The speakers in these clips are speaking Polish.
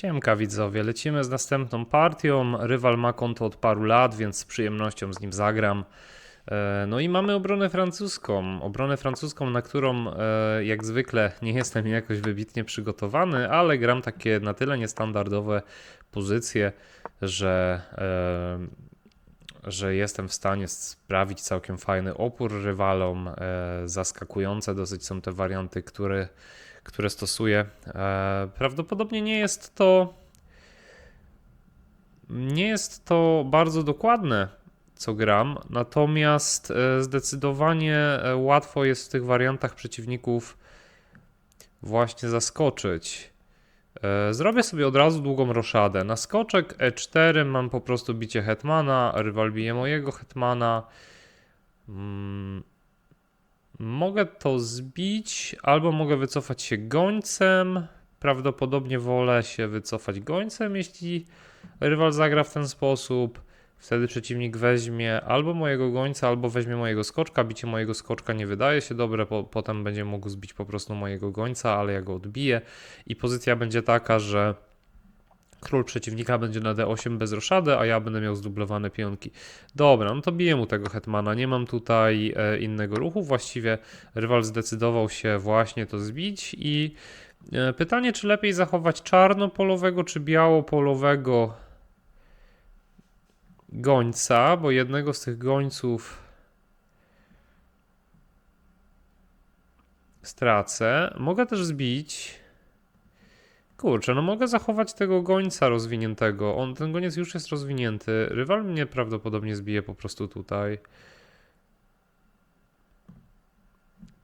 Siemka widzowie, lecimy z następną partią. Rywal ma konto od paru lat, więc z przyjemnością z nim zagram. E, No i mamy obronę francuską. Obronę francuską, na którą e, jak zwykle nie jestem jakoś wybitnie przygotowany, ale gram takie na tyle niestandardowe pozycje, że, e, że jestem w stanie sprawić całkiem fajny opór rywalom. Zaskakujące dosyć są te warianty, które które stosuję. E, Prawdopodobnie nie jest to. Nie jest to bardzo dokładne, co gram, natomiast e, zdecydowanie e, łatwo jest w tych wariantach przeciwników właśnie zaskoczyć. Zrobię sobie od razu długą roszadę. Na skoczek E4 mam po prostu bicie hetmana, rywal bije mojego hetmana. Mm, Mogę to zbić, albo mogę wycofać się gońcem. Prawdopodobnie wolę się wycofać gońcem, jeśli rywal zagra w ten sposób. Wtedy przeciwnik weźmie albo mojego gońca, albo weźmie mojego skoczka. Bicie mojego skoczka nie wydaje się dobre, po, potem będzie mógł zbić po prostu mojego gońca, ale ja go odbiję. I pozycja będzie taka, że król przeciwnika będzie na d8 bez roszady, a ja będę miał zdublowane pionki. Dobra, no to biję mu tego hetmana. Nie mam tutaj e, innego ruchu. Właściwie rywal zdecydował się właśnie to zbić i e, pytanie, czy lepiej zachować czarnopolowego czy białopolowego gońca, bo jednego z tych gońców stracę. Mogę też zbić. Kurczę, no mogę zachować tego gońca rozwiniętego. On, ten goniec już jest rozwinięty. Rywal mnie prawdopodobnie zbije po prostu tutaj.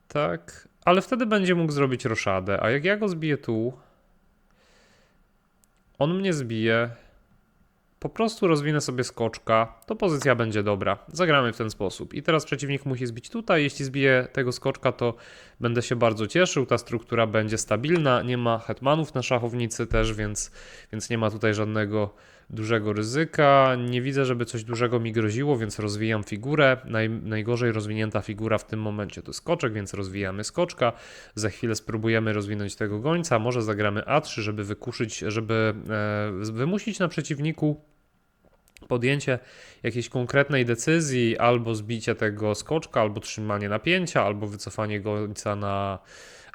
Tak, ale wtedy będzie mógł zrobić roszadę. A jak ja go zbiję tu, on mnie zbije. Po prostu rozwinę sobie skoczka, to pozycja będzie dobra. Zagramy w ten sposób. I teraz przeciwnik musi zbić tutaj. Jeśli zbije tego skoczka, to będę się bardzo cieszył. Ta struktura będzie stabilna. Nie ma hetmanów na szachownicy też, więc, więc nie ma tutaj żadnego dużego ryzyka. Nie widzę, żeby coś dużego mi groziło, więc rozwijam figurę. Naj, najgorzej rozwinięta figura w tym momencie to skoczek, więc rozwijamy skoczka. Za chwilę spróbujemy rozwinąć tego gońca. Może zagramy A3, żeby wykuszyć, żeby e, wymusić na przeciwniku podjęcie jakiejś konkretnej decyzji, albo zbicie tego skoczka, albo trzymanie napięcia, albo wycofanie gońca na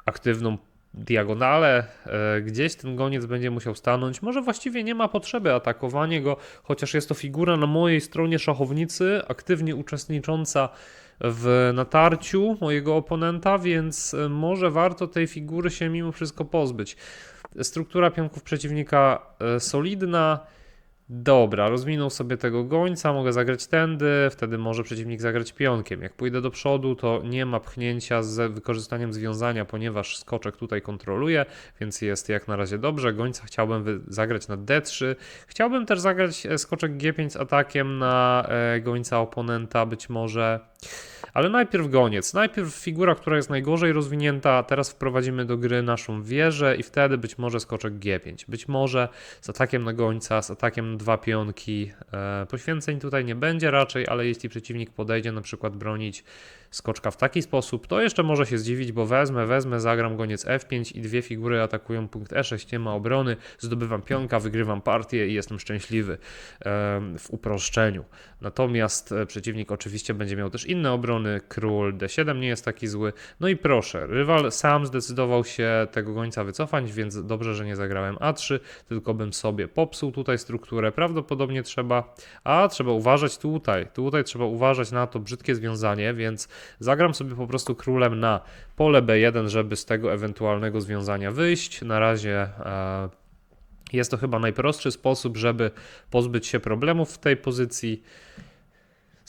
aktywną diagonalę. E, Gdzieś ten goniec będzie musiał stanąć. Może właściwie nie ma potrzeby atakowania go, chociaż jest to figura na mojej stronie szachownicy, aktywnie uczestnicząca w natarciu mojego oponenta, więc e, może warto tej figury się mimo wszystko pozbyć. Struktura pionków przeciwnika e, solidna. Dobra, rozwinął sobie tego gońca, mogę zagrać tędy, wtedy może przeciwnik zagrać pionkiem. Jak pójdę do przodu, to nie ma pchnięcia z wykorzystaniem związania, ponieważ skoczek tutaj kontroluje, więc jest jak na razie dobrze. Gońca chciałbym zagrać na d3. Chciałbym też zagrać e, skoczek g5 z atakiem na e, gońca oponenta, być może. Ale najpierw goniec. Najpierw figura, która jest najgorzej rozwinięta. Teraz wprowadzimy do gry naszą wieżę i wtedy być może skoczek G5. Być może z atakiem na gońca, z atakiem na dwa pionki. E, poświęceń tutaj nie będzie raczej, ale jeśli przeciwnik podejdzie na przykład bronić skoczka w taki sposób, to jeszcze może się zdziwić, bo wezmę, wezmę, zagram goniec F5 i dwie figury atakują punkt E6, nie ma obrony, zdobywam pionka, wygrywam partię i jestem szczęśliwy em, w uproszczeniu. Natomiast e, przeciwnik oczywiście będzie miał też inne obrony, król D7 nie jest taki zły. No i proszę, rywal sam zdecydował się tego gońca wycofać, więc dobrze, że nie zagrałem A3, tylko bym sobie popsuł tutaj strukturę. Prawdopodobnie trzeba, a trzeba uważać tutaj, tutaj trzeba uważać na to brzydkie związanie, więc zagram sobie po prostu królem na pole B1, żeby z tego ewentualnego związania wyjść. Na razie e, jest to chyba najprostszy sposób, żeby pozbyć się problemów w tej pozycji.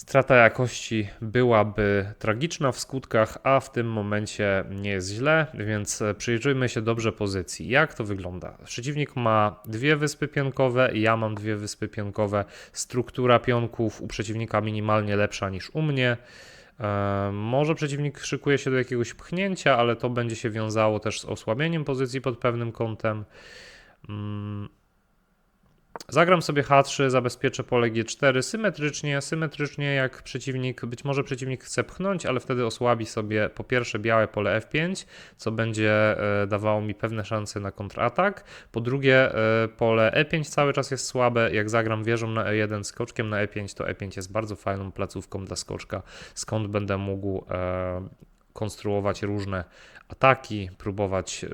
Strata jakości byłaby tragiczna w skutkach, a w tym momencie nie jest źle, więc przyjrzyjmy się dobrze pozycji. Jak to wygląda? Przeciwnik ma dwie wyspy pionkowe, ja mam dwie wyspy pionkowe. Struktura pionków u przeciwnika minimalnie lepsza niż u mnie. E, Może przeciwnik szykuje się do jakiegoś pchnięcia, ale to będzie się wiązało też z osłabieniem pozycji pod pewnym kątem. Zagram sobie H3, zabezpieczę pole G4 symetrycznie, symetrycznie jak przeciwnik, być może przeciwnik chce pchnąć, ale wtedy osłabi sobie po pierwsze białe pole F5, co będzie e, dawało mi pewne szanse na kontratak. Po drugie e, pole E5 cały czas jest słabe, jak zagram wieżą na E1 skoczkiem na E5, to E5 jest bardzo fajną placówką dla skoczka, skąd będę mógł e, konstruować różne ataki, próbować,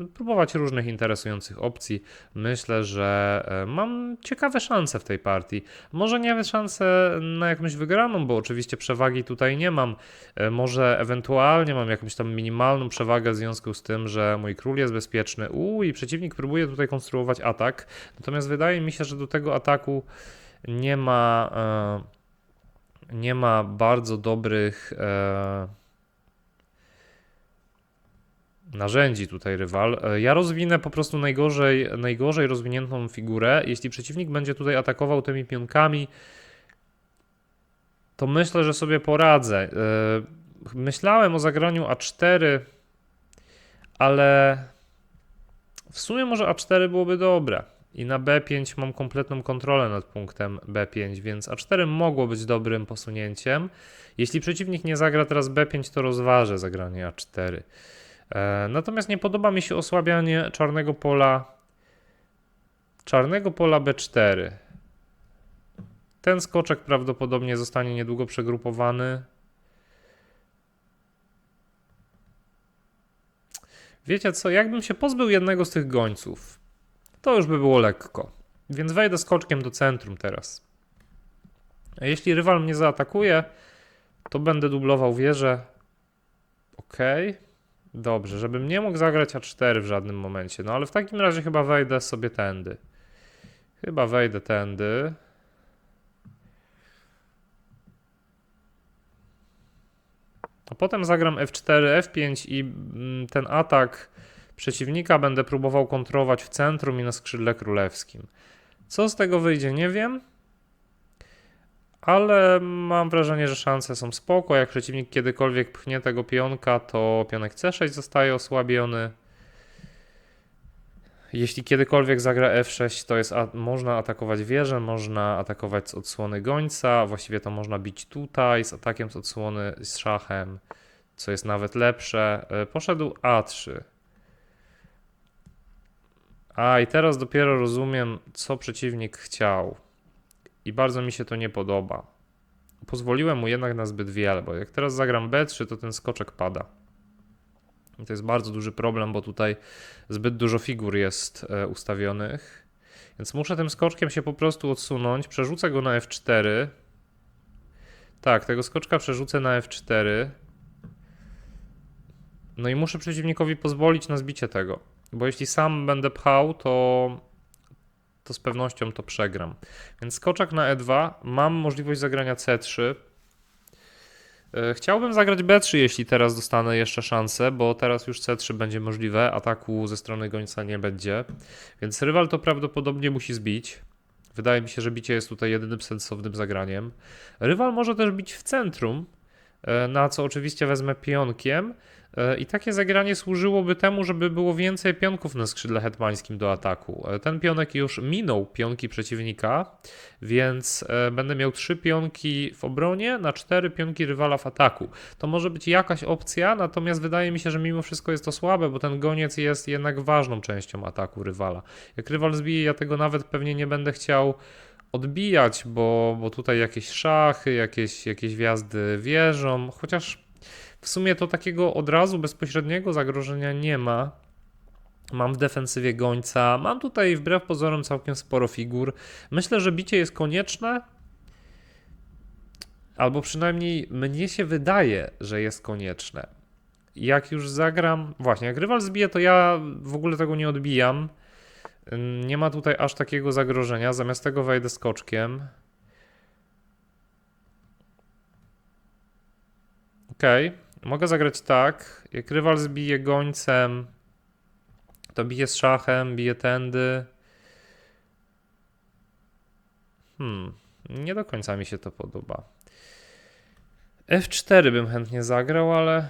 y, próbować różnych interesujących opcji. Myślę, że e, mam ciekawe szanse w tej partii. Może nie szanse na jakąś wygraną, bo oczywiście przewagi tutaj nie mam. E, Może ewentualnie mam jakąś tam minimalną przewagę w związku z tym, że mój król jest bezpieczny. Uuu, i przeciwnik próbuje tutaj konstruować atak. Natomiast wydaje mi się, że do tego ataku nie ma. e, Nie ma bardzo dobrych. Narzędzi tutaj rywal. E, Ja rozwinę po prostu najgorzej, najgorzej rozwiniętą figurę. Jeśli przeciwnik będzie tutaj atakował tymi pionkami, to myślę, że sobie poradzę. E, Myślałem o zagraniu A4, ale w sumie może A4 byłoby dobre. I na B5 mam kompletną kontrolę nad punktem B5, więc A4 mogło być dobrym posunięciem. Jeśli przeciwnik nie zagra teraz B5, to rozważę zagranie A4. E, Natomiast nie podoba mi się osłabianie czarnego pola czarnego pola B4. Ten skoczek prawdopodobnie zostanie niedługo przegrupowany. Wiecie co, jakbym się pozbył jednego z tych gońców, to już by było lekko. Więc wejdę skoczkiem do centrum teraz. A jeśli rywal mnie zaatakuje, to będę dublował wieżę. Okej. Dobrze, żebym nie mógł zagrać A4 w żadnym momencie. No ale w takim razie chyba wejdę sobie tędy. Chyba wejdę tędy. A potem zagram F4, F5 i mm, ten atak przeciwnika będę próbował kontrolować w centrum i na skrzydle królewskim. Co z tego wyjdzie, nie wiem. Ale mam wrażenie, że szanse są spoko. Jak przeciwnik kiedykolwiek pchnie tego pionka, to pionek C6 zostaje osłabiony. Jeśli kiedykolwiek zagra F6, to jest a- można atakować wieżę, można atakować z odsłony gońca, właściwie to można bić tutaj z atakiem z odsłony z szachem, co jest nawet lepsze. E, Poszedł A3. A i teraz dopiero rozumiem, co przeciwnik chciał. I bardzo mi się to nie podoba. Pozwoliłem mu jednak na zbyt wiele, bo jak teraz zagram B3, to ten skoczek pada. I to jest bardzo duży problem, bo tutaj zbyt dużo figur jest e, ustawionych. Więc muszę tym skoczkiem się po prostu odsunąć. Przerzucę go na F4. Tak, tego skoczka przerzucę na F4. No i muszę przeciwnikowi pozwolić na zbicie tego. Bo jeśli sam będę pchał, to, to z pewnością to przegram. Więc skoczek na E2. Mam możliwość zagrania C3. E, Chciałbym zagrać B3, jeśli teraz dostanę jeszcze szansę, bo teraz już C3 będzie możliwe, ataku ze strony gońca nie będzie, więc rywal to prawdopodobnie musi zbić. Wydaje mi się, że bicie jest tutaj jedynym sensownym zagraniem. Rywal może też bić w centrum, na co oczywiście wezmę pionkiem. e, I takie zagranie służyłoby temu, żeby było więcej pionków na skrzydle hetmańskim do ataku. E, Ten pionek już minął pionki przeciwnika, więc e, będę miał trzy pionki w obronie na cztery pionki rywala w ataku. To może być jakaś opcja, natomiast wydaje mi się, że mimo wszystko jest to słabe, bo ten goniec jest jednak ważną częścią ataku rywala. Jak rywal zbije, ja tego nawet pewnie nie będę chciał odbijać, bo, bo tutaj jakieś szachy, jakieś, jakieś wjazdy wieżą, chociaż w sumie to takiego od razu bezpośredniego zagrożenia nie ma. Mam w defensywie gońca, mam tutaj wbrew pozorom całkiem sporo figur. Myślę, że bicie jest konieczne. Albo przynajmniej mnie się wydaje, że jest konieczne. Jak już zagram, właśnie, jak rywal zbije, to ja w ogóle tego nie odbijam. Nie ma tutaj aż takiego zagrożenia. Zamiast tego wejdę skoczkiem. Okej, mogę zagrać tak. Jak rywal zbije gońcem, to bije z szachem, bije tędy. Hmm, nie do końca mi się to podoba. F4 bym chętnie zagrał, ale.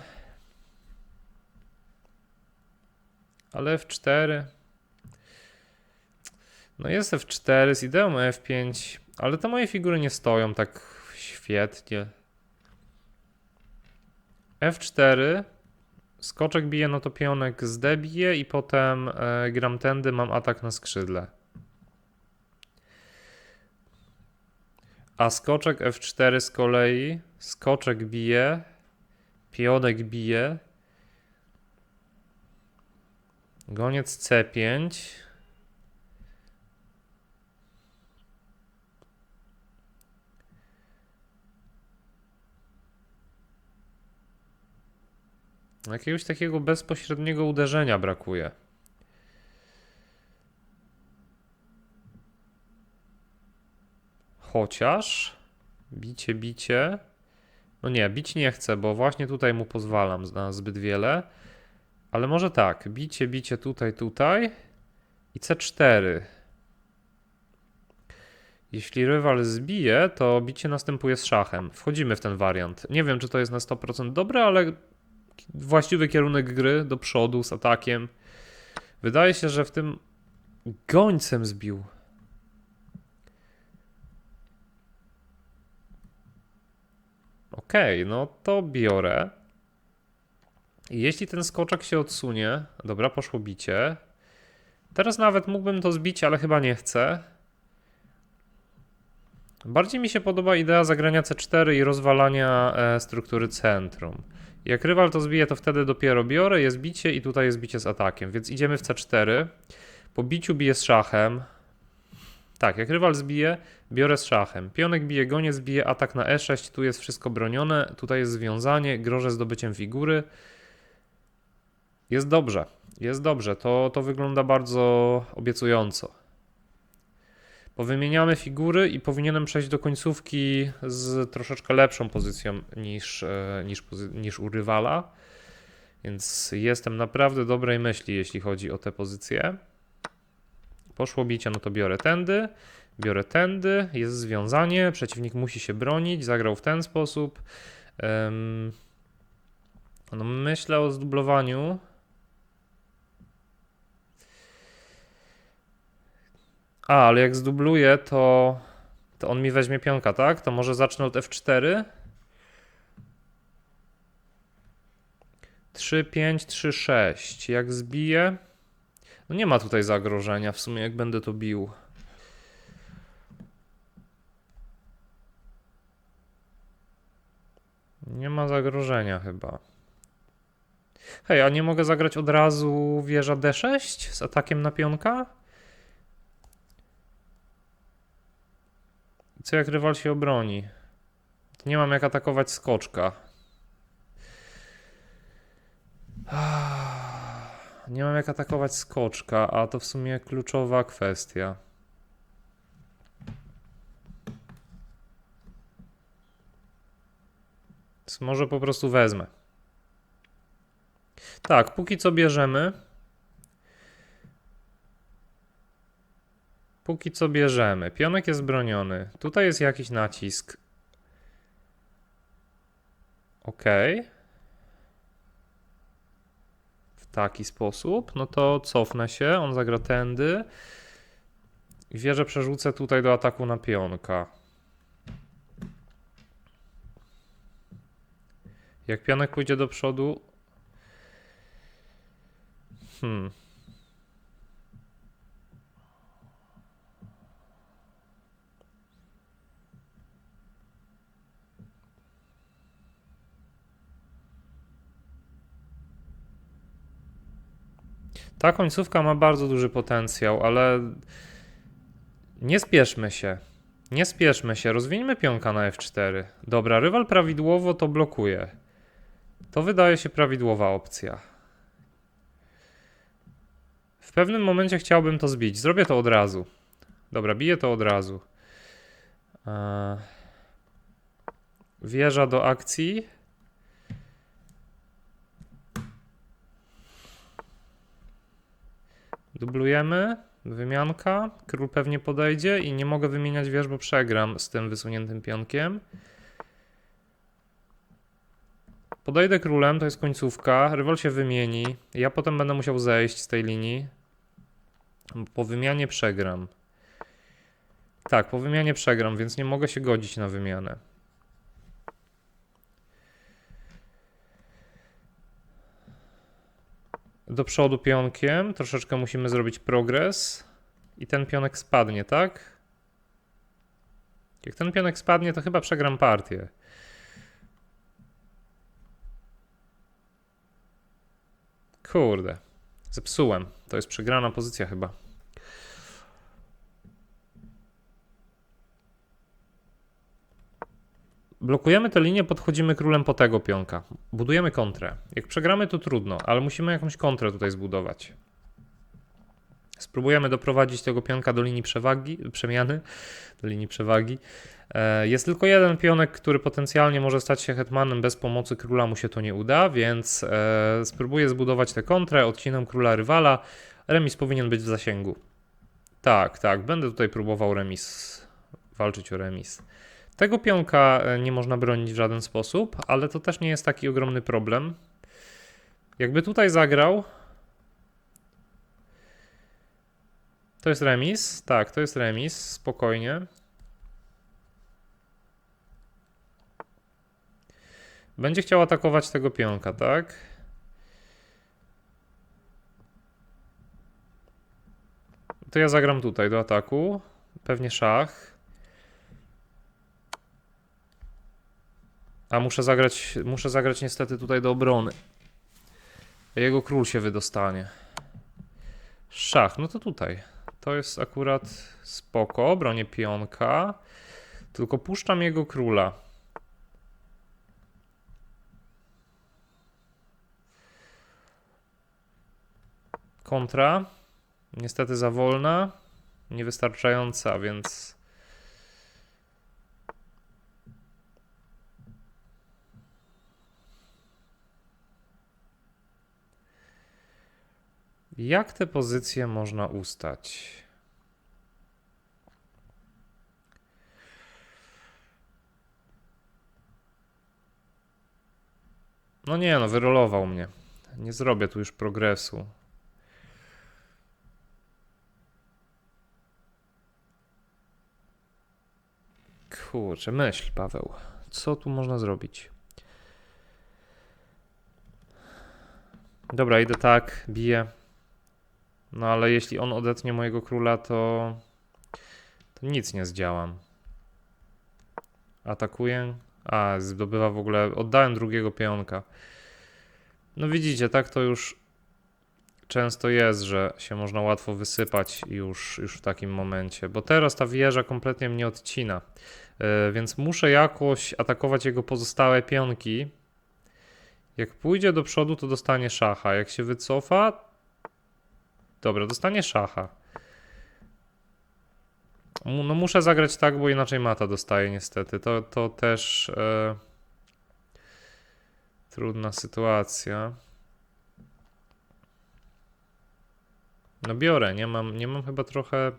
Ale F4. No jest F4 z ideą F5, ale te moje figury nie stoją tak świetnie. F4, skoczek bije, no to pionek z D bije i potem e, gram tędy, mam atak na skrzydle. A skoczek F4 z kolei, skoczek bije, pionek bije, goniec C5, Jakiegoś takiego bezpośredniego uderzenia brakuje. Chociaż bicie, bicie. No nie, bić nie chcę, bo właśnie tutaj mu pozwalam na zbyt wiele. Ale może tak, bicie, bicie tutaj, tutaj i C4. Jeśli rywal zbije, to bicie następuje z szachem. Wchodzimy w ten wariant. Nie wiem, czy to jest na 100% dobre, ale właściwy kierunek gry do przodu z atakiem. Wydaje się, że w tym gońcem zbił. Okej, no to biorę. Jeśli ten skoczek się odsunie, dobra, poszło bicie. Teraz nawet mógłbym to zbić, ale chyba nie chcę. Bardziej mi się podoba idea zagrania C4 i rozwalania e, struktury centrum. Jak rywal to zbije, to wtedy dopiero biorę, jest bicie i tutaj jest bicie z atakiem, więc idziemy w C4. Po biciu biję z szachem. Tak, jak rywal zbije, biorę z szachem. Pionek bije, goniec bije, atak na E6, tu jest wszystko bronione, tutaj jest związanie, grożę zdobyciem figury. Jest dobrze, jest dobrze, to, to wygląda bardzo obiecująco. Powymieniamy figury i powinienem przejść do końcówki z troszeczkę lepszą pozycją niż, e, niż, niż u rywala. Więc jestem naprawdę dobrej myśli, jeśli chodzi o te pozycje. Poszło bicie, no to biorę tędy, biorę tędy, jest związanie, przeciwnik musi się bronić, zagrał w ten sposób. Em, no myślę o zdublowaniu. A, ale jak zdubluję, to, to on mi weźmie pionka, tak? To może zacznę od F4. 3, 5, 3, 6. Jak zbiję. No nie ma tutaj zagrożenia w sumie, jak będę to bił. Nie ma zagrożenia chyba. Hej, a nie mogę zagrać od razu wieża D6 z atakiem na pionka? Co jak rywal się obroni? Nie mam jak atakować skoczka. Nie mam jak atakować skoczka, a to w sumie kluczowa kwestia. Więc może po prostu wezmę. Tak, póki co bierzemy. Póki co bierzemy. Pionek jest broniony. Tutaj jest jakiś nacisk. Ok. W taki sposób. No to cofnę się. On zagra tędy. I wieżę przerzucę tutaj do ataku na pionka. Jak pionek pójdzie do przodu. Hmm. Ta końcówka ma bardzo duży potencjał, ale nie spieszmy się. Nie spieszmy się, rozwiniemy pionka na F4. Dobra, rywal prawidłowo to blokuje. To wydaje się prawidłowa opcja. W pewnym momencie chciałbym to zbić. Zrobię to od razu. Dobra, biję to od razu. Eee, Wieża do akcji. Dublujemy. Wymianka. Król pewnie podejdzie i nie mogę wymieniać wież, bo przegram z tym wysuniętym pionkiem. Podejdę królem, to jest końcówka. Rywal się wymieni. Ja potem będę musiał zejść z tej linii. Po wymianie przegram. Tak, po wymianie przegram, więc nie mogę się godzić na wymianę. Do przodu pionkiem, troszeczkę musimy zrobić progres i ten pionek spadnie, tak? Jak ten pionek spadnie, to chyba przegram partię. Kurde, zepsułem. To jest przegrana pozycja chyba. Blokujemy tę linię, podchodzimy królem po tego pionka. Budujemy kontrę. Jak przegramy, to trudno, ale musimy jakąś kontrę tutaj zbudować. Spróbujemy doprowadzić tego pionka do linii przewagi, przemiany, do linii przewagi. E, Jest tylko jeden pionek, który potencjalnie może stać się hetmanem. Bez pomocy króla mu się to nie uda, więc e, spróbuję zbudować tę kontrę. Odcinam króla rywala. Remis powinien być w zasięgu. Tak, tak, będę tutaj próbował remis, walczyć o remis. Tego pionka e, nie można bronić w żaden sposób, ale to też nie jest taki ogromny problem. Jakby tutaj zagrał. To jest remis. Tak, to jest remis. Spokojnie. Będzie chciał atakować tego pionka, tak? To ja zagram tutaj do ataku. Pewnie szach. A muszę zagrać, muszę zagrać niestety tutaj do obrony. Jego król się wydostanie. Szach, no to tutaj. To jest akurat spoko, bronię pionka. Tylko puszczam jego króla. Kontra. Niestety za wolna. Niewystarczająca, więc... Jak te pozycje można ustać? No nie, no wyrolował mnie. Nie zrobię tu już progresu. Kurczę, myśl, Paweł. Co tu można zrobić? Dobra, idę tak, biję. No ale jeśli on odetnie mojego króla, to, to nic nie zdziałam. Atakuję. A, zdobywa w ogóle. Oddałem drugiego pionka. No widzicie, tak to już często jest, że się można łatwo wysypać już, już w takim momencie. Bo teraz ta wieża kompletnie mnie odcina. Yy, więc muszę jakoś atakować jego pozostałe pionki. Jak pójdzie do przodu, to dostanie szacha. Jak się wycofa, Dobra, dostanie szacha. No muszę zagrać tak, bo inaczej mata dostaje niestety. To, to też e, trudna sytuacja. No biorę, nie mam, nie mam chyba trochę,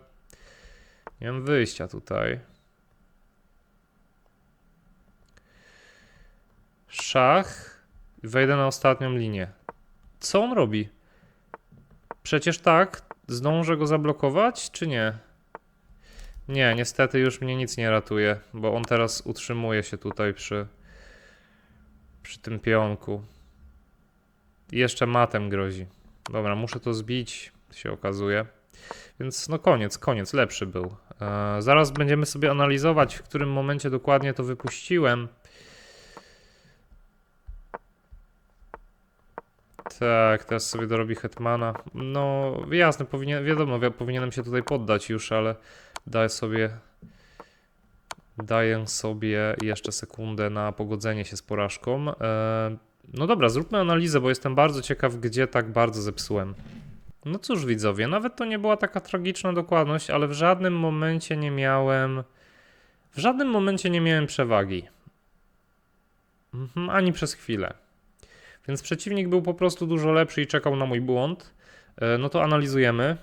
nie mam wyjścia tutaj. Szach. Wejdę na ostatnią linię. Co on robi? Przecież tak, zdążę go zablokować, czy nie? Nie, niestety już mnie nic nie ratuje, bo on teraz utrzymuje się tutaj przy, przy tym pionku. I jeszcze matem grozi. Dobra, muszę to zbić, się okazuje. Więc no koniec, koniec, lepszy był. E, zaraz będziemy sobie analizować, w którym momencie dokładnie to wypuściłem. Tak, teraz sobie dorobi Hetmana. No, jasne, powinien, wiadomo, wi- powinienem się tutaj poddać już, ale daję sobie. Daję sobie jeszcze sekundę na pogodzenie się z porażką. E, no dobra, zróbmy analizę, bo jestem bardzo ciekaw, gdzie tak bardzo zepsułem. No cóż, widzowie, nawet to nie była taka tragiczna dokładność, ale w żadnym momencie nie miałem. W żadnym momencie nie miałem przewagi. Mhm, ani przez chwilę. Więc przeciwnik był po prostu dużo lepszy i czekał na mój błąd. E, No to analizujemy.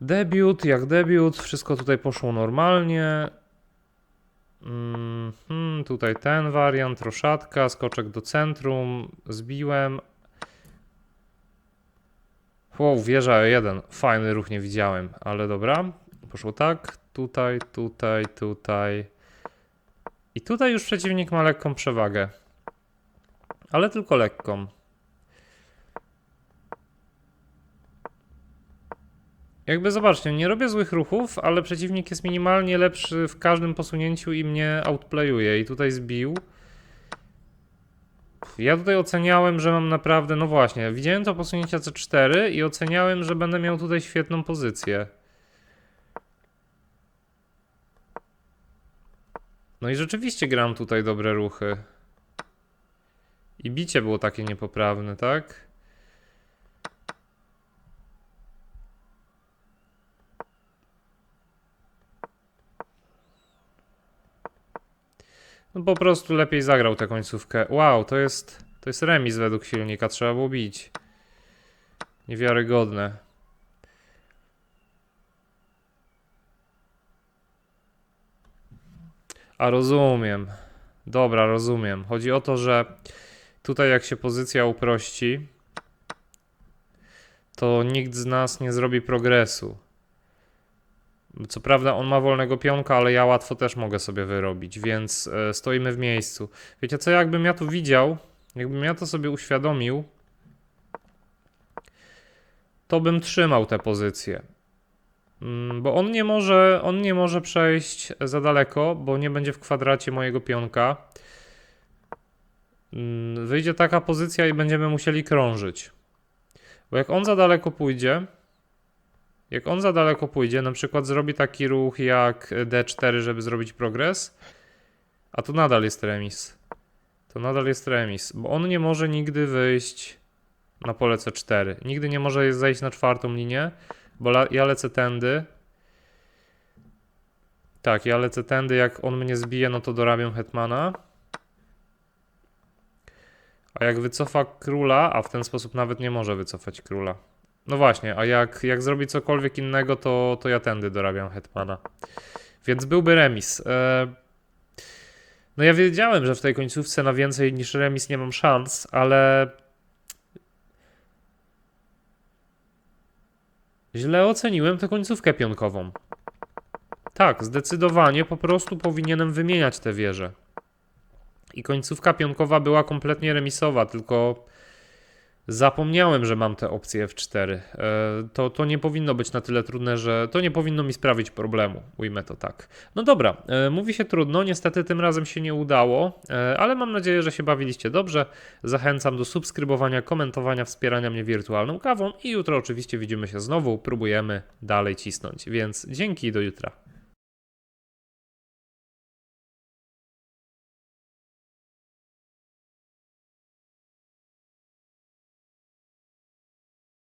Debiut, jak debiut, wszystko tutaj poszło normalnie. Mhm, tutaj ten wariant, roszatka, skoczek do centrum, zbiłem. Wow, wieża jeden. Fajny ruch nie widziałem, ale dobra. Poszło tak, tutaj, tutaj, tutaj. I tutaj już przeciwnik ma lekką przewagę. Ale tylko lekką. Jakby zobaczcie, nie robię złych ruchów, ale przeciwnik jest minimalnie lepszy w każdym posunięciu i mnie outplayuje. I tutaj zbił. Ja tutaj oceniałem, że mam naprawdę, no właśnie, widziałem to posunięcie C4 i oceniałem, że będę miał tutaj świetną pozycję. No i rzeczywiście gram tutaj dobre ruchy. I bicie było takie niepoprawne, tak? No po prostu lepiej zagrał tę końcówkę. Wow, to jest, to jest remis według silnika, trzeba było bić. Niewiarygodne. A rozumiem. Dobra, rozumiem. Chodzi o to, że tutaj jak się pozycja uprości, to nikt z nas nie zrobi progresu. Co prawda on ma wolnego pionka, ale ja łatwo też mogę sobie wyrobić, więc e, stoimy w miejscu. Wiecie co, jakbym ja tu widział, jakbym ja to sobie uświadomił, to bym trzymał tę pozycję. Mm, Bo on nie może, on nie może przejść za daleko, bo nie będzie w kwadracie mojego pionka. Mm, Wyjdzie taka pozycja i będziemy musieli krążyć. Bo jak on za daleko pójdzie, jak on za daleko pójdzie, na przykład zrobi taki ruch jak D4, żeby zrobić progres, a to nadal jest remis. To nadal jest remis, bo on nie może nigdy wyjść na pole C4. Nigdy nie może zejść na czwartą linię, bo ja lecę tędy. Tak, ja lecę tędy, jak on mnie zbije, no to dorabiam hetmana. A jak wycofa króla, a w ten sposób nawet nie może wycofać króla. No właśnie, a jak, jak zrobi cokolwiek innego, to, to ja tędy dorabiam hetmana. Więc byłby remis. E... No ja wiedziałem, że w tej końcówce na więcej niż remis nie mam szans, ale źle oceniłem tę końcówkę pionkową. Tak, zdecydowanie po prostu powinienem wymieniać te wieże. I końcówka pionkowa była kompletnie remisowa, tylko zapomniałem, że mam te opcje F4. E, To, to nie powinno być na tyle trudne, że to nie powinno mi sprawić problemu, ujmę to tak. No dobra, e, mówi się trudno, niestety tym razem się nie udało, e, ale mam nadzieję, że się bawiliście dobrze. Zachęcam do subskrybowania, komentowania, wspierania mnie wirtualną kawą i jutro oczywiście widzimy się znowu, próbujemy dalej cisnąć, więc dzięki i do jutra.